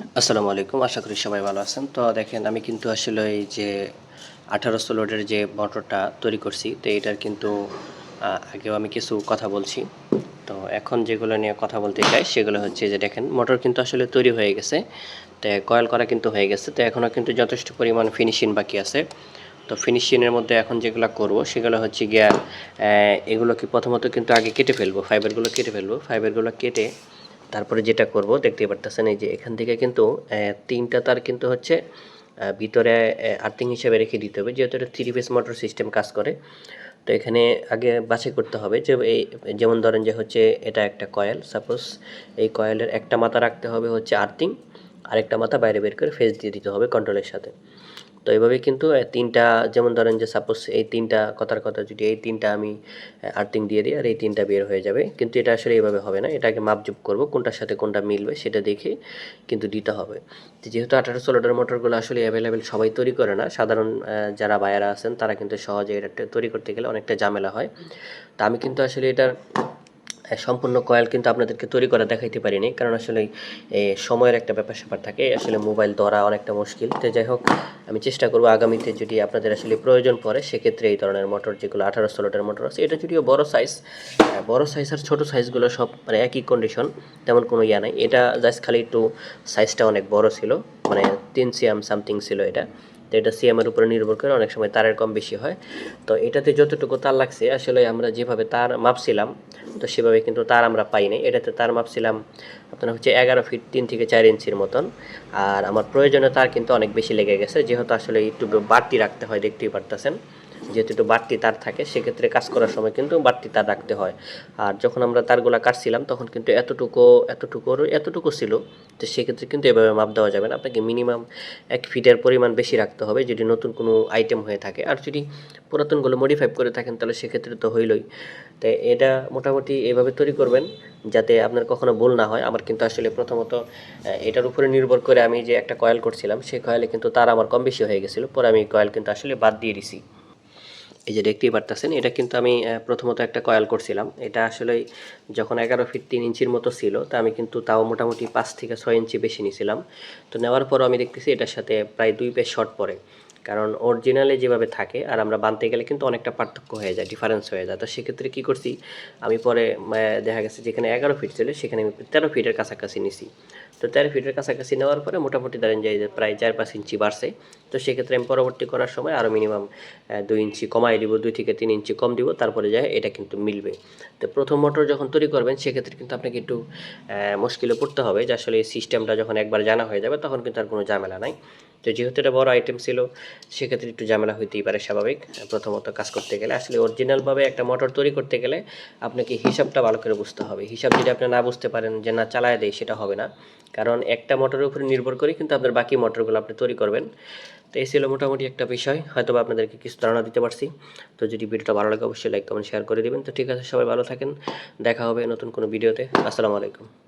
আসসালামু আলাইকুম। আশা করি সবাই ভালো আছেন। তো দেখেন আমি কিন্তু আসলে এই যে আঠারোশো লোডের যে মোটরটা তৈরি করছি তো এটার কিন্তু আগেও আমি কিছু কথা বলছি। তো এখন যেগুলো নিয়ে কথা বলতে চাই সেগুলো হচ্ছে যে দেখেন মোটর কিন্তু আসলে তৈরি হয়ে গেছে। তো কয়েল করা কিন্তু হয়ে গেছে। তো এখনও কিন্তু যথেষ্ট পরিমাণ ফিনিশিং বাকি আছে। তো ফিনিশিংয়ের মধ্যে এখন যেগুলো করব সেগুলো হচ্ছে গিয়া আহ, এগুলোকে প্রথমত কিন্তু আগে কেটে ফেলব ফাইবারগুলো কেটে ফেলব। ফাইবারগুলো কেটে তারপরে যেটা করব দেখতে পারতেছেন এই যে এখান থেকে কিন্তু তিনটা তার কিন্তু হচ্ছে ভিতরে আর্থিং হিসেবে রেখে দিতে হবে, যেহেতু এটা থ্রি ফেস মোটর সিস্টেম কাজ করে। তো এখানে আগে বাছাই করতে হবে যে এই যেমন ধরেন যে হচ্ছে এটা একটা কয়েল সাপোজ এই কয়েলের একটা মাথা রাখতে হবে হচ্ছে আর্থিং, আরেকটা মাথা বাইরে বের করে ফেস দিয়ে দিতে হবে কন্ট্রোলের সাথে। তো এইভাবে কিন্তু তিনটা, যেমন ধরেন যে সাপোজ এই তিনটা কথার কথা যদি এই তিনটা আমি আর্থিং দিয়ে দিই আর এই তিনটা বের হয়ে যাবে, কিন্তু এটা আসলে এইভাবে হবে না। এটাকে মাপজুপ করব, কোনটার সাথে কোনটা মিলবে সেটা দেখে কিন্তু দিতে হবে। যেহেতু আঠারো ষোলোটার মোটরগুলো আসলে অ্যাভেলেবেল সবাই তৈরি করে না, সাধারণ যারা বায়ারা আছেন তারা কিন্তু সহজে এটা তৈরি করতে গেলে অনেকটা ঝামেলা হয়। তা আমি কিন্তু আসলে এটার সম্পূর্ণ কয়েল কিন্তু আপনাদেরকে তৈরি করে দেখাইতে পারিনি, কারণ আসলে সময়ের একটা ব্যাপার স্যাপার থাকে, আসলে মোবাইল ধরা অনেকটা মুশকিল। তো যাই হোক, আমি চেষ্টা করব আগামীতে যদি আপনাদের আসলে প্রয়োজন পড়ে, সেক্ষেত্রে এই ধরনের মোটর যেগুলো আঠারো ষোলোটার মোটর আছে, এটা যদিও বড় সাইজ বড় সাইজ আর ছোটো সাইজগুলো সব মানে একই কন্ডিশন তেমন কোনো ইয়া নাই। এটা জাস্ট খালি একটু সাইজটা অনেক বড় ছিল মানে তিন সিএম সামথিং ছিল এটা। তো এটা সিএমের উপরে নির্ভর করে অনেক সময় তারের কম বেশি হয়। তো এটাতে যতটুকু তার লাগছে, আসলে আমরা যেভাবে তার মাপছিলাম, তো সেভাবে কিন্তু তার আমরা পাইনি এটাতে তার মাপছিলাম আপনার হচ্ছে এগারো ফিট তিন থেকে চার ইঞ্চির মতন। আর আমার প্রয়োজনে তার কিন্তু অনেক বেশি লেগে গেছে, যেহেতু আসলে একটু বাড়তি রাখতে হয়, দেখতেই পারতেছেন। যেহেতু একটু বাড়তি তার থাকে, সেক্ষেত্রে কাজ করার সময় কিন্তু বাড়তি তার রাখতে হয়। আর যখন আমরা তারগুলা কাটছিলাম, তখন কিন্তু এতটুকু এতটুকু এতটুকু ছিল তো সেক্ষেত্রে কিন্তু এভাবে মাপ দেওয়া যাবে না। আপনাকে মিনিমাম এক ফিটের পরিমাণ বেশি রাখতে হবে যদি নতুন কোনো আইটেম হয়ে থাকে। আর যদি পুরাতনগুলো মডিফাই করে থাকেন, তাহলে সেক্ষেত্রে তো হইলই। তাই এটা মোটামুটি এভাবে তৈরি করবেন যাতে আপনার কখনো ভুল না হয়। আমার কিন্তু আসলে প্রথমত এটার উপরে নির্ভর করে আমি যে একটা কয়েল করছিলাম, সেই কয়েলে কিন্তু তার আমার কম বেশি হয়ে গেছিল। পরে আমি কয়েল কিন্তু আসলে বাদ দিয়ে দিছি। এই যে দেখতেই পারতেছেন, এটা কিন্তু আমি প্রথমত একটা কয়েল করছিলাম। এটা আসলে যখন এগারো ফিট তিন ইঞ্চির মতো ছিল, তা আমি কিন্তু তাও মোটামুটি পাঁচ থেকে ছয় ইঞ্চি বেশি নিয়েছিলাম তো নেওয়ার পরও আমি দেখতেছি এটার সাথে প্রায় দুই পেজ শর্ট পড়ে। কারণ অরিজিনালে যেভাবে থাকে, আর আমরা বানতে গেলে কিন্তু অনেকটা পার্থক্য হয়ে যায় ডিফারেন্স হয়ে যায়। তো সেক্ষেত্রে কী করছি, আমি পরে দেখা গেছে যেখানে এগারো ফিট ছিল, সেখানে আমি তেরো ফিটের কাছাকাছি নিছি। তো তেরো ফিটের কাছাকাছি নেওয়ার পরে মোটামুটি ধরেন যে প্রায় চার পাঁচ ইঞ্চি বাড়ছে। তো সেক্ষেত্রে আমি পরবর্তী করার সময় আরও মিনিমাম দুই ইঞ্চি কমাই দিব, দুই থেকে তিন ইঞ্চি কম দিব, তারপরে যায় এটা কিন্তু মিলবে। তো প্রথম মোটর যখন তৈরি করবেন, সেক্ষেত্রে কিন্তু আপনাকে একটু মুশকিলে পড়তে হবে যে আসলে এই সিস্টেমটা যখন একবার জানা হয়ে যাবে, তখন কিন্তু আর কোনো ঝামেলা নাই। তো যেহেতু এটা বড় আইটেম ছিল, সেক্ষেত্রে একটু ঝামেলা হইতেই পারে স্বাভাবিক। প্রথমত কাজ করতে গেলে আসলে অরিজিনালভাবে একটা মোটর তৈরি করতে গেলে আপনাকে হিসাবটা ভালো করে বুঝতে হবে। হিসাব যদি আপনি না বুঝতে পারেন যে না চালায় দেয়, সেটা হবে না। কারণ একটা মোটরের উপরে নির্ভর করে কিন্তু আপনার বাকি মোটরগুলো আপনি তৈরি করবেন। তো এই ছিল মোটামুটি একটা বিষয়। হয়তো আপনাদেরকে কিছু ধারণা দিতে পারছি। তো যদি ভিডিওটা ভালো লাগে, অবশ্যই লাইক কমেন্ট শেয়ার করে দিবেন। তো ঠিক আছে, সবাই ভালো থাকেন। দেখা হবে নতুন কোনো ভিডিওতে। আসসালামু আলাইকুম।